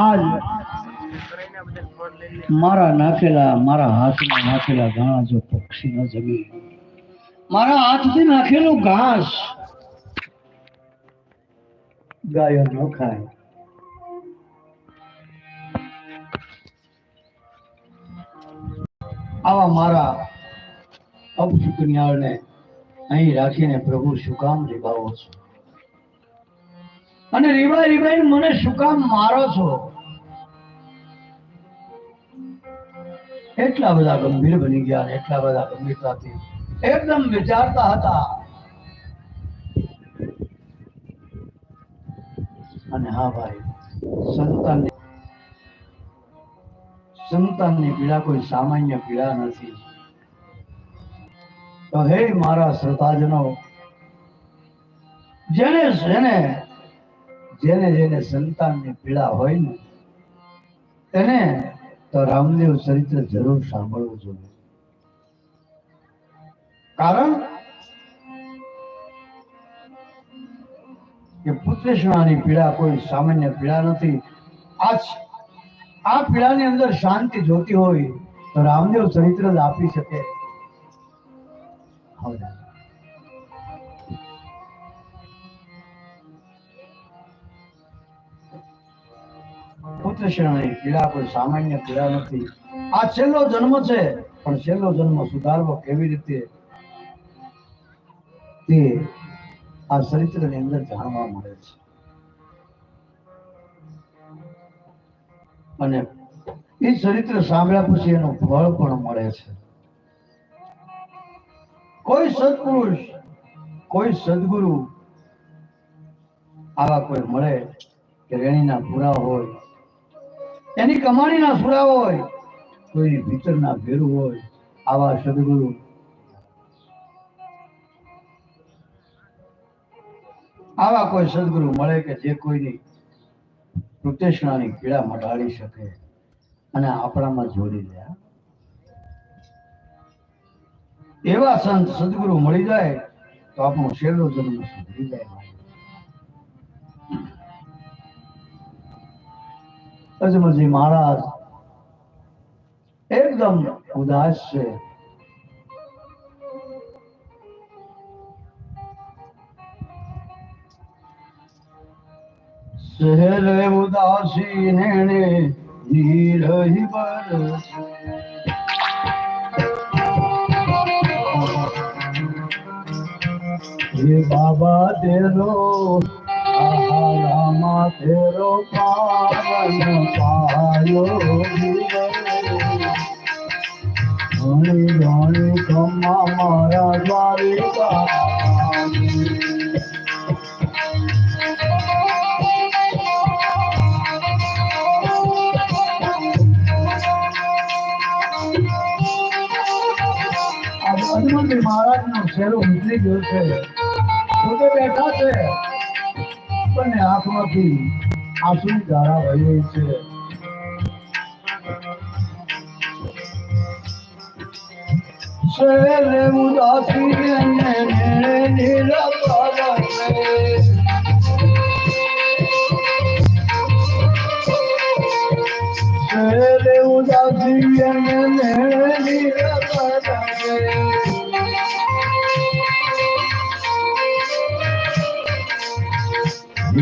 આજ મારા નાખેલા, મારા હાથમાં નાખેલા ઘણા જો પક્ષી ન જમી. મારા હાથથી નાખેલું ઘાસ ગાયો ન ખાય. આવા મારા અપશુકન્યાળને અહીં રાખીને પ્રભુ શું કામ નિભાવો છો? અને રીબાઈ રીબાઈને મને શું કામ મારો છો? એટલા બધા ગંભીર બની ગયા એટલા બધા ગંભીરતાથી. એકદમ વિચારતા હતા. અને હા ભાઈ, સંતાનની સંતાનની પીડા કોઈ સામાન્ય પીડા નથી. તો હે મારા શ્રદ્ધાજનો જેને જેને જેને જેને સંતાનની પીડા હોય ને, તેને તો રામદેવ ચરિત્ર જરૂર સાંભળવું જોઈએ. કારણ કે પુત્રેશ્વરાની પીડા કોઈ સામાન્ય પીડા નથી. આ આ પીડાની અંદર શાંતિ જોતી હોય તો રામદેવ ચરિત્ર જ આપી શકે. હવે પુત્ર શ્રેણી પીડા કોઈ સામાન્ય પીડા નથી. આ છેલ્લો જન્મ છે, પણ છેલ્લો જન્મ સુધારવો કેવી રીતે? તે આ ચરિત્રની અંદર જાણવા મળે છે. અને એ ચરિત્ર સાંભળ્યા પછી એનું ફળ પણ મળે છે. કોઈ સદપુરુષ કોઈ સદગુરુ આવા કોઈ મળે કે રેણીના પૂરા હોય એની કમાણીના સુરા હોય, કોઈની ભીતરના ભેરું હોય, આવા સદગુરુ આવા કોઈ સદગુરુ મળે કે જે કોઈની કૃતેષ્ણાની પીડા મટાડી શકે અને આપણામાં જોડી લે એવા સંત સદગુરુ મળી જાય તો આપણું છેલ્લો જન્મ સુધરી જાય. અજમલજી મહારાજ એકદમ ઉદાસ છે. શહેર ઉદાસી નેણે નીરહી બરસે હે બાબા दे આહા તેરો પાવન પાયો ઘણી ઘણી કમા મારા દ્વારિકા. મહારાજ નો શેરો નીકળી ગયો છે. બેઠા છે. બંને આંખમાંથી આંસુ ધારા વહે છે. શેરે ઉદાસી અને નીરવ છે. શેરે ઉદાસી અને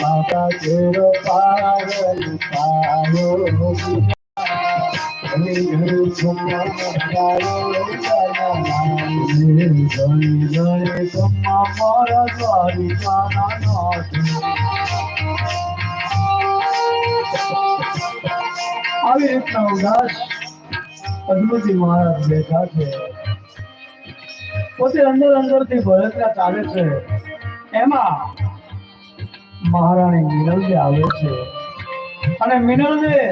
માતા તેરો પારન પાયો નાથ આવી રીતના ઉદાસ અદભુતી મહારાજ બેઠા છે. પોતે અંદર અંદરથી ભરતરા ચાલે છે. એમાં મહારાણી મિનલજી આવે છે અને મિનલજી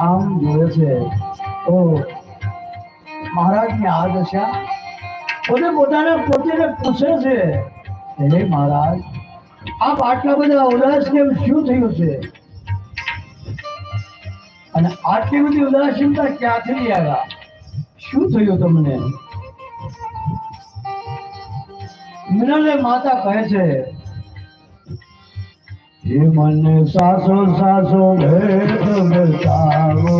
આમ જોવે છે તો મહારાજની આ દશા પોતે પોતાને પોતે પૂછે છે, હે મહારાજ, આપ આટલા બધા ઉદાસ કેમ શું થયું છે? અને આટલી બધી ઉદાસીનતા ક્યાંથી આવ્યા? શું થયું તમને? મિનલે માતા કહે છે, હે મને સાસો સાસો ભેટ બતાવો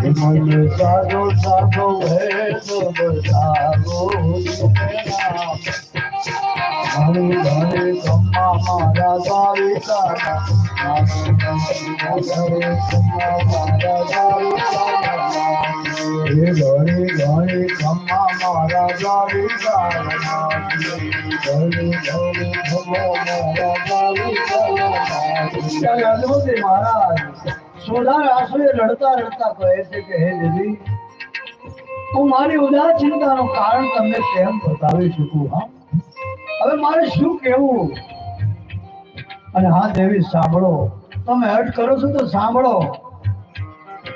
હે મને સાસો સાસો ભેટ બતાવો ઘણી ઘણી કમ્મા મારા મારા સાવિકાના હે ઘણી ઘણી કમ્મા મારા સાવિકાના ઘણી ઘણી કમ્મા મારા સાવિકાના મહારાજ આંસુએ રડતા રડતા કહે છે કે હે હું મારી ઉદાસ ચિંતાનું કારણ તમને કેમ બતાવી શકું હા હવે મારે શું કહેવું અને હા દેવી સાંભળો તમે હટ કરો છો તો સાંભળો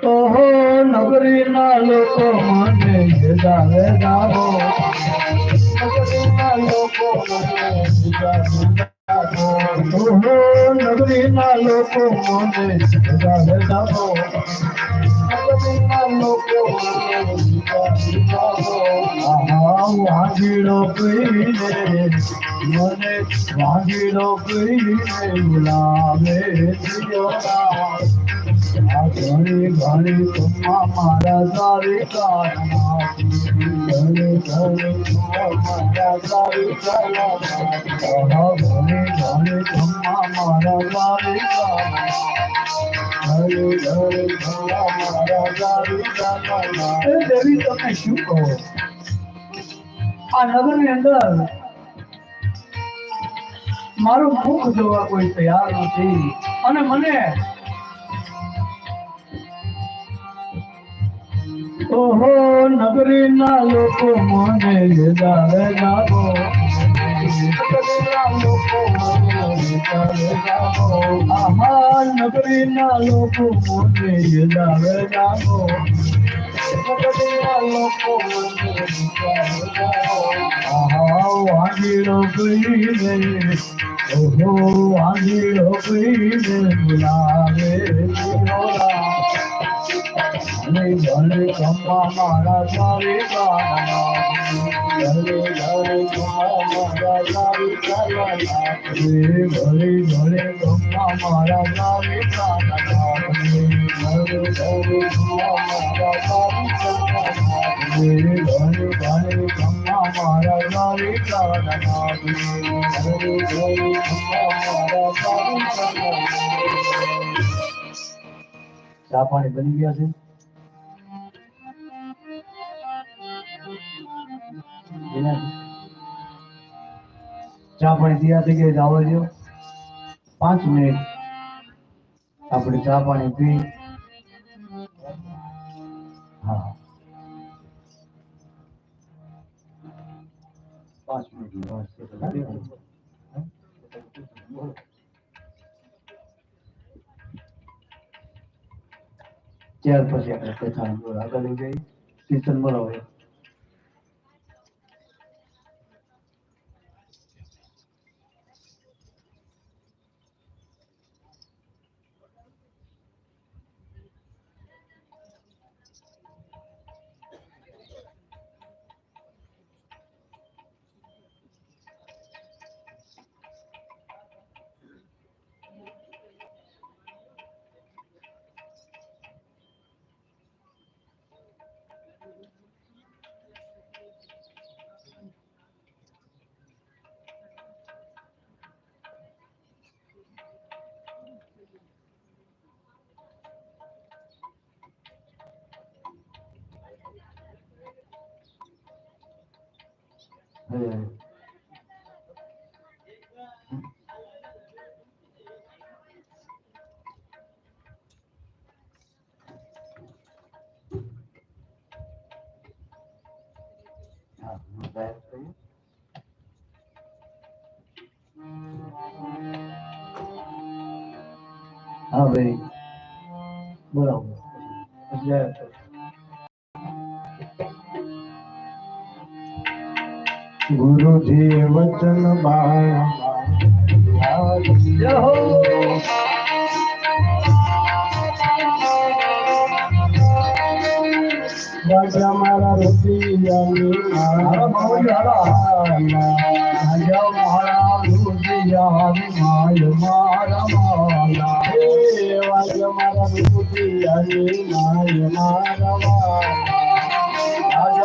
ઓહો નગરીના લોકો મને વેદા વેદાવો નગરીના લોકો મને વેદાવો. ઓહો નગરીના લોકો મને વેદા વેદાવો નગરીના લોકો મને વેદા ગાવો. આહા વાગીડો પીને, મને વાગીડો પીને બોલાવે. ઘણી ઘણી કમ્મા મારા સારી કારમાં ઘણી મારા કારમાં આહા ઘણી ઘણી કમ્મા મારા એ દેવી તમે શું કહો આ નગરની અંદર મારું મુખ જોવા કોઈ તૈયાર નથી અને મને ઓહો નગરીના લોકો મને વેદાવે જાગો નગરીના લોકો મને વેદાવે જાગો આહા નગરીના લોકો મને વેદાવે જાગો નગરીના ઘણી કમ્મા મારા સારી ઘણી મારા સારી મારા સારી સારી ચા પાણી બની ગયા છે? એના. ચા પાણી તૈયાર થઈ ગયા આવવા દો પાંચ મિનિટ આપણે ચા પાણી પી. હા. પાંચ મિનિટ ત્યાર પછી આપણે કથાનું બોલ આગળ લઈ જઈએ. કીર્તન બોલો thì đẹp tí à vì bữa đầu ગુરુજી વચન બાળા રાજા મારા હાલો. રાજા મહારાજ રુદિયાની માય મારા માલા. રાજા મારા મારા રુદિયાની માય મારા માલા.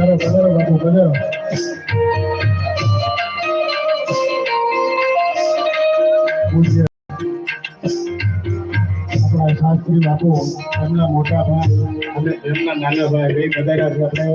પધારો પધારો બાપુ પધારો આપણા શાસ્ત્રી બાપુ એમના મોટા ભાઈ અને એમના નાના ભાઈ, એ છે આપણે